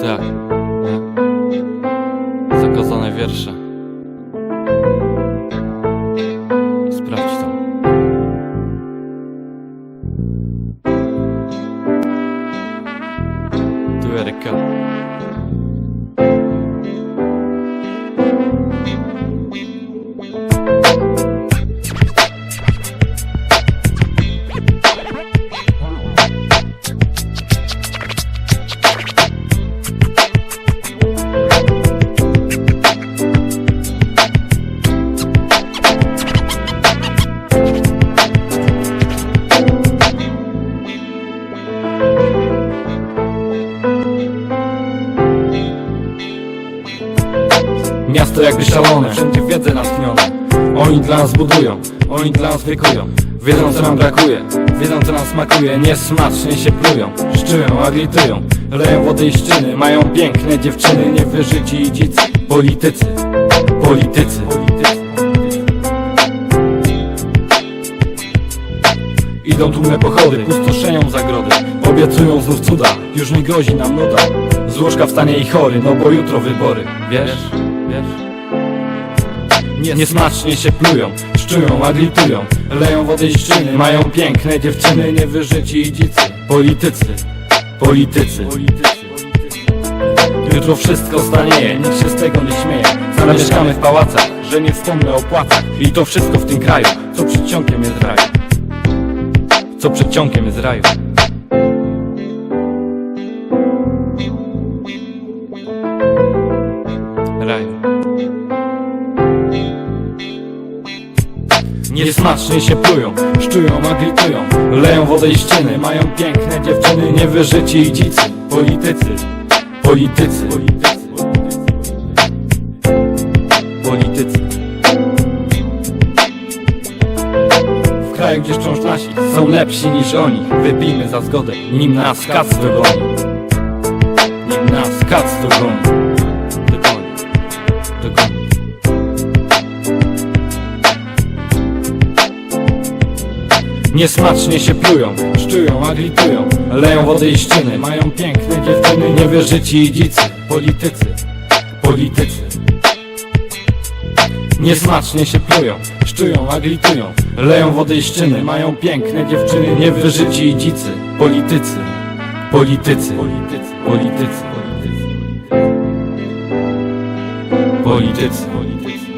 Tak. Zakazane wiersze. Miasto jakby szalone, wszędzie wiedzę natchnione Oni dla nas budują, oni dla nas wiekują Wiedzą co nam brakuje, wiedzą co nam smakuje. Niesmacznie się plują, szczują, aglitują Leją wody i szczyny, mają piękne dziewczyny. Niewyżyci i dzicy, politycy Politycy. Idą tłume pochody, pustoszeją zagrody Obiecują znów cuda, już nie grozi nam nuda. Z łóżka wstanie i chory, no bo jutro wybory. Wiesz, wiesz Niesmacznie się plują, szczują, aglitują Leją wody i szczyny, mają piękne dziewczyny. Niewyżyci politycy Politycy. Jutro wszystko stanieje, nikt się z tego nie śmieje. Zamieszkamy w pałacach, że nie wspomnę o płacach. I to wszystko w tym kraju, co przed ciągiem jest raju. Co przed ciągiem jest Raju Niesmacznie się plują, szczują, aglitują Leją wodę i ścieny, mają piękne dziewczyny Niewyżyci i dzicy, politycy Politycy Politycy. W kraju, gdzie wciąż nasi są lepsi niż oni Wybijmy za zgodę, nim nas kac dogoni. Nim nas kac Dogoni Niesmacznie się plują, szczują, aglitują Leją wody i szczyny, mają piękne dziewczyny Niewyżyci i dzicy, politycy Politycy. Niesmacznie się plują, szczują, aglitują Leją wody i szczyny, mają piękne dziewczyny Niewyżyci i dzicy, politycy Politycy Politycy Politycy Politycy Politycy